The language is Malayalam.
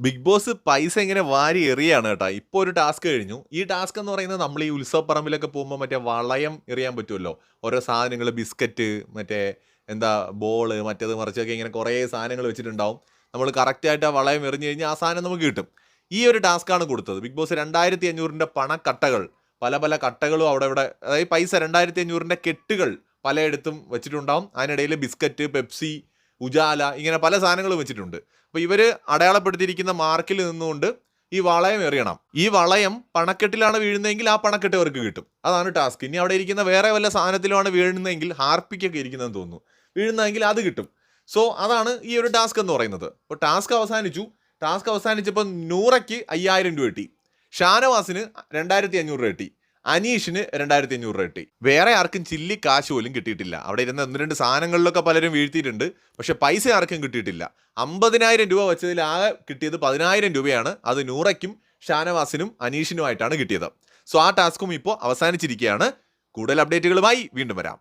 ബിഗ് ബോസ് പൈസ ഇങ്ങനെ വാരി എറിയാണ് കേട്ടോ. ഇപ്പോൾ ഒരു ടാസ്ക് കഴിഞ്ഞു. ഈ ടാസ്ക് എന്ന് പറയുന്നത് നമ്മൾ ഈ ഉത്സവപ്പറമ്പിലൊക്കെ പോകുമ്പോൾ മറ്റേ വളയം എറിയാൻ പറ്റുമല്ലോ? ഓരോ സാധനങ്ങൾ ബിസ്ക്കറ്റ് മറ്റേ എന്താ ബോൾ മറ്റേത് മറിച്ചൊക്കെ ഇങ്ങനെ കുറേ സാധനങ്ങൾ വെച്ചിട്ടുണ്ടാവും. നമ്മൾ കറക്റ്റായിട്ട് ആ വളയം എറിഞ്ഞു കഴിഞ്ഞാൽ ആ സാധനം നമുക്ക് കിട്ടും. ഈ ഒരു ടാസ്ക്കാണ് കൊടുത്തത്. ബിഗ് ബോസ് രണ്ടായിരത്തി അഞ്ഞൂറിന്റെ പണക്കട്ടകൾ പല പല കട്ടകളും അവിടെ ഇവിടെ അതായത് പൈസ രണ്ടായിരത്തി അഞ്ഞൂറിന്റെ കെട്ടുകൾ പലയിടത്തും വെച്ചിട്ടുണ്ടാവും. അതിനിടയിൽ ബിസ്ക്കറ്റ് പെപ്സി ഉജാല ഇങ്ങനെ പല സാധനങ്ങളും വെച്ചിട്ടുണ്ട്. അപ്പോൾ ഇവർ അടയാളപ്പെടുത്തിയിരിക്കുന്ന മാർക്കിൽ നിന്നുകൊണ്ട് ഈ വളയം എറിയണം. ഈ വളയം പണക്കെട്ടിലാണ് വീഴുന്നതെങ്കിൽ ആ പണക്കെട്ട് അവർക്ക് കിട്ടും. അതാണ് ടാസ്ക്. ഇനി അവിടെ ഇരിക്കുന്ന വേറെ വല്ല സാധനത്തിലുമാണ് വീഴുന്നതെങ്കിൽ ഹാർപ്പിക്കൊക്കെ ഇരിക്കുന്നതെന്ന് തോന്നുന്നു. വീഴുന്നതെങ്കിൽ അത് കിട്ടും. സോ അതാണ് ഈ ഒരു ടാസ്ക് എന്ന് പറയുന്നത്. അപ്പോൾ ടാസ്ക് അവസാനിച്ചു. ടാസ്ക് അവസാനിച്ചപ്പോൾ നൂറയ്ക്ക് അയ്യായിരം രൂപ കിട്ടി. ഷാനവാസിന് രണ്ടായിരത്തി അഞ്ഞൂറ് രൂപ കിട്ടി. അനീഷിന് രണ്ടായിരത്തി അഞ്ഞൂറ് രൂപ കിട്ടി. വേറെ ആർക്കും ചില്ലി കാശ് പോലും കിട്ടിയിട്ടില്ല. അവിടെ ഇരുന്ന ഒന്ന് രണ്ട് സാധനങ്ങളിലൊക്കെ പലരും വീഴ്ത്തിയിട്ടുണ്ട്. പക്ഷെ പൈസ ആർക്കും കിട്ടിയിട്ടില്ല. അമ്പതിനായിരം രൂപ വെച്ചതിൽ ആകെ കിട്ടിയത് പതിനായിരം രൂപയാണ്. അത് നൂറയ്ക്കും ഷാനവാസിനും അനീഷിനുമായിട്ടാണ് കിട്ടിയത്. സോ ആ ടാസ്കും ഇപ്പോൾ അവസാനിച്ചിരിക്കുകയാണ്. കൂടുതൽ അപ്ഡേറ്റുകളുമായി വീണ്ടും വരാം.